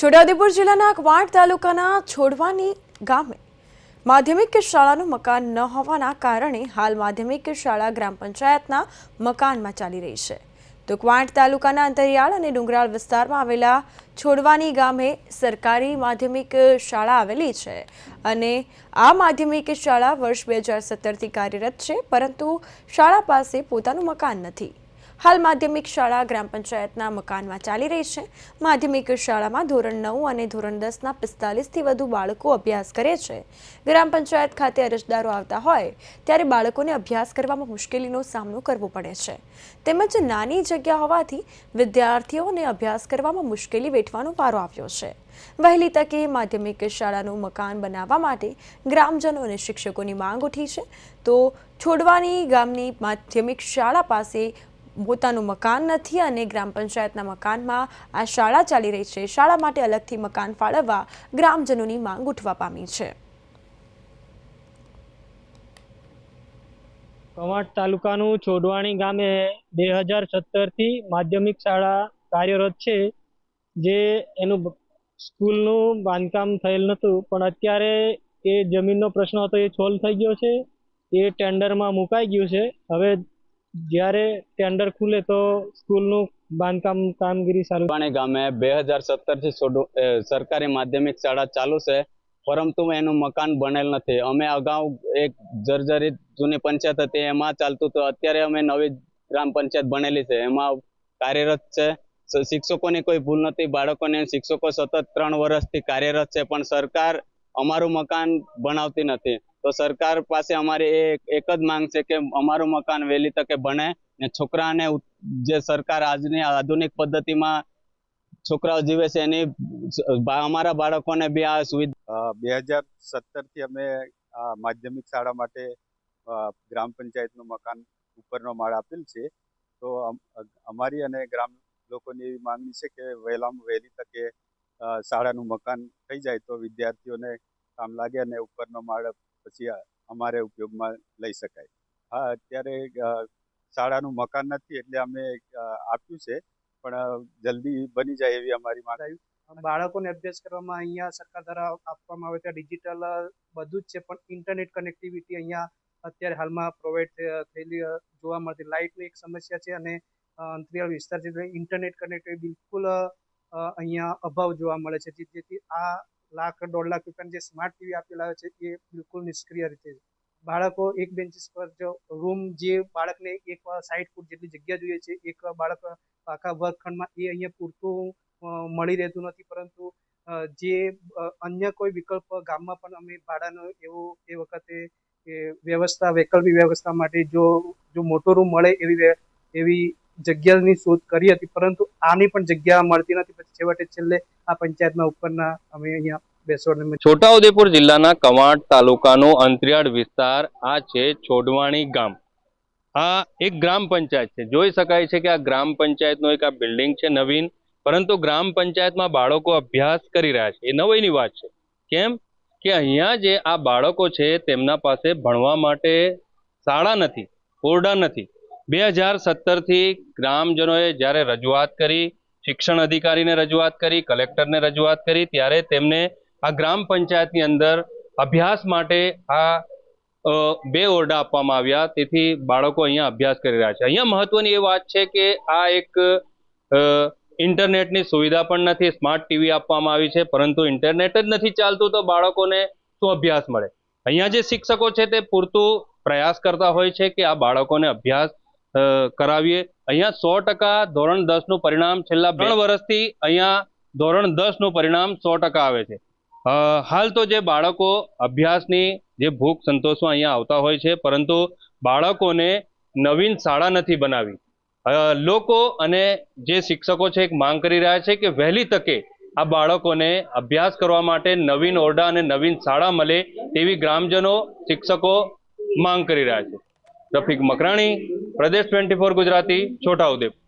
છોટાઉદેપુર જિલ્લાના કવાંટ તાલુકાના છોડવાની ગામે માધ્યમિક શાળાનું મકાન ન હોવાના કારણે હાલ માધ્યમિક શાળા ગ્રામ પંચાયતના મકાનમાં ચાલી રહી છે. તો ક્વાંટ તાલુકાના અંતરિયાળ અને ડુંગરાળ વિસ્તારમાં આવેલા છોડવાની ગામે સરકારી માધ્યમિક શાળા આવેલી છે અને આ માધ્યમિક શાળા વર્ષ બે હજાર સત્તરથી કાર્યરત છે, પરંતુ શાળા પાસે પોતાનું મકાન નથી. હાલ માધ્યમિક શાળા ગ્રામ પંચાયતના મકાનમાં ચાલી રહી છે. માધ્યમિક શાળામાં ધોરણ નવ અને ધોરણ દસના પિસ્તાલીસથી વધુ બાળકો અભ્યાસ કરે છે. ગ્રામ પંચાયત ખાતે અરજદારો આવતા હોય ત્યારે બાળકોને અભ્યાસ કરવામાં મુશ્કેલીનો સામનો કરવો પડે છે. તેમજ નાની જગ્યા હોવાથી વિદ્યાર્થીઓને અભ્યાસ કરવામાં મુશ્કેલી વેઠવાનો વારો આવ્યો છે. વહેલી તકે માધ્યમિક શાળાનું મકાન બનાવવા માટે ગ્રામજનો અને શિક્ષકોની માંગ ઉઠી છે. તો છોડવાની ગામની માધ્યમિક શાળા પાસે પોતાનું મકાન નથી અને ગ્રામ પંચાયતના મકાનમાં આ શાળા ચાલી રહી છે. શાળા માટે અલગથી મકાન ફાળવવા ગ્રામજનોની માંગ ઉઠવા પામી છે. કવાંટ તાલુકાનું છોડવાણી ગામે બે હજાર સત્તરથી માધ્યમિક શાળા કાર્યરત છે, જે એનું સ્કૂલનું બાંધકામ થયેલ નહોતું, પણ અત્યારે એ જમીનનો પ્રશ્ન હતો, એ સોલ્વ થઈ ગયો છે, એ ટેન્ડરમાં મુકાઈ ગયું છે. હવે જ્યારે ટેન્ડર ખુલે તો સ્કૂલનું બાંધકામ કામગીરી સારું પાણી ગામે બે હજાર સત્તરથી સરકારી માધ્યમિક શાળા ચાલુ છે, પરંતુ એનું મકાન બનેલ નથી. અમે અગાઉ એક જર્જરિત જૂની પંચાયત હતી, એમાં ચાલતું હતું. અત્યારે અમે નવી ગ્રામ પંચાયત બનેલી છે. એમાં કાર્યરત છે. શિક્ષકોની કોઈ ભૂલ નથી. બાળકોને શિક્ષકો સતત ત્રણ વર્ષથી કાર્યરત છે, પણ સરકાર અમારું મકાન બનાવતી નથી. તો સરકાર પાસે અમારે એક જ માંગ છે કે અમારું મકાન વહેલી તકે બને ને છોકરાને જે સરકાર આજની આધુનિક પદ્ધતિમાં છોકરાઓ જીવે છે એની અમારા બાળકોને બી આ સુવિધા બે હજાર સત્તરથી અમે માધ્યમિક શાળા માટે ગ્રામ પંચાયતનું મકાન ઉપરનો માળ આપેલ છે. તો અમારી અને ગ્રામ લોકોની એવી માંગણી છે કે વહેલામાં વહેલી તકે શાળાનું મકાન થઈ જાય તો વિદ્યાર્થીઓને કામ લાગે અને ઉપરનો માળ પછી અમારે ઉપયોગમાં લઈ શકાય. હા, અત્યારે શાળાનું મકાન નથી એટલે અમે આપ્યું છે, પણ જલ્દી બની જાય એવી અમારી માંગ બાળકોને અભ્યાસ કરવામાં અહીંયા સરકાર દ્વારા આપવામાં આવે ત્યાં ડિજિટલ બધું જ છે, પણ ઇન્ટરનેટ કનેક્ટિવિટી અહીંયા અત્યારે હાલમાં પ્રોવાઈડ થયેલી જોવા મળતી. લાઇટની એક સમસ્યા છે અને અંતરિયાળ વિસ્તાર છે ઇન્ટરનેટ કનેક્ટિવિટી બિલકુલ અહીંયા અભાવ જોવા મળે છે જેથી આ લાખ દોઢ લાખ રૂપિયાના જે સ્માર્ટ ટીવી આપેલા હોય છે, એ બિલકુલ નિષ્ક્રિય રીતે. બાળકો એક બેન્ચીસ પર જો રૂમ જે બાળકને એક સાઈઠ ફૂટ જેટલી જગ્યા જોઈએ છે, એક બાળક આખા વર્ગખંડમાં એ અહીંયા પૂરતું મળી રહેતું નથી, પરંતુ જે અન્ય કોઈ વિકલ્પ ગામમાં પણ અમે ભાડાનો એવો, એ વખતે વ્યવસ્થા, વૈકલ્પિક વ્યવસ્થા માટે જો જો મોટો રૂમ મળે એવી એવી જગ્યાની શોધ કરી હતી, પરંતુ આની પણ જગ્યા મળતી નથી. પછી છેવટે છેલ્લે આ પંચાયતના ઉપરના અમે અહીંયા બેસવાને છોટાઉદેપુર જિલ્લાના કવાંટ તાલુકાનો અંતરિયાળ વિસ્તાર આ છે છોડવાણી ગામ. આ એક ગ્રામ પંચાયત છે. જોઈ શકાય છે કે આ ગ્રામ પંચાયતનો એક આ બિલ્ડિંગ છે નવીન, પરંતુ ગ્રામ પંચાયતમાં બાળકો અભ્યાસ કરી રહ્યા છે. એ નવાઈની વાત છે. કેમ? કે અહીંયા જે આ બાળકો છે તેમના પાસે ભણવા માટે શાળા નથી, ઓરડા નથી. બે હજાર સત્તરથી ગ્રામજનોએ જ્યારે રજૂઆત કરી, શિક્ષણ અધિકારીને રજૂઆત કરી, કલેક્ટરને રજૂઆત કરી, ત્યારે તેમને આ ગ્રામ પંચાયતની અંદર અભ્યાસ માટે આ બે ઓરડા આપવામાં આવ્યા. તેથી બાળકો અહીંયા અભ્યાસ કરી રહ્યા છે. અહીંયા મહત્વની એ વાત છે કે આ એક ઇન્ટરનેટની સુવિધા પણ નથી. સ્માર્ટ ટીવી આપવામાં આવી છે, પરંતુ ઇન્ટરનેટ જ નથી ચાલતું તો બાળકોને શું અભ્યાસ મળે? અહીંયા જે શિક્ષકો છે તે પૂરતું પ્રયાસ કરતા હોય છે કે આ બાળકોને અભ્યાસ કરાવીએ. અહીંયા સો ટકા ધોરણ દસનું પરિણામ છેલ્લા ત્રણ વર્ષથી અહીંયા ધોરણ દસનું પરિણામ સો ટકા આવે છે. હાલ તો જે બાળકો અભ્યાસની જે ભૂખ સંતોષવા અહીંયા આવતા હોય છે પરંતુ બાળકોને નવીન શાળા નથી બનાવી. લોકો અને જે શિક્ષકો છે એક માંગ કરી રહ્યા છે કે વહેલી તકે આ બાળકોને અભ્યાસ કરવા માટે નવીન ઓરડા અને નવીન શાળા મળે તેવી ગ્રામજનો શિક્ષકો માંગ કરી રહ્યા છે. રફીક મકરાણી પ્રદેશ ટ્વેન્ટી ફોર ગુજરાતી છોટાઉદેપુર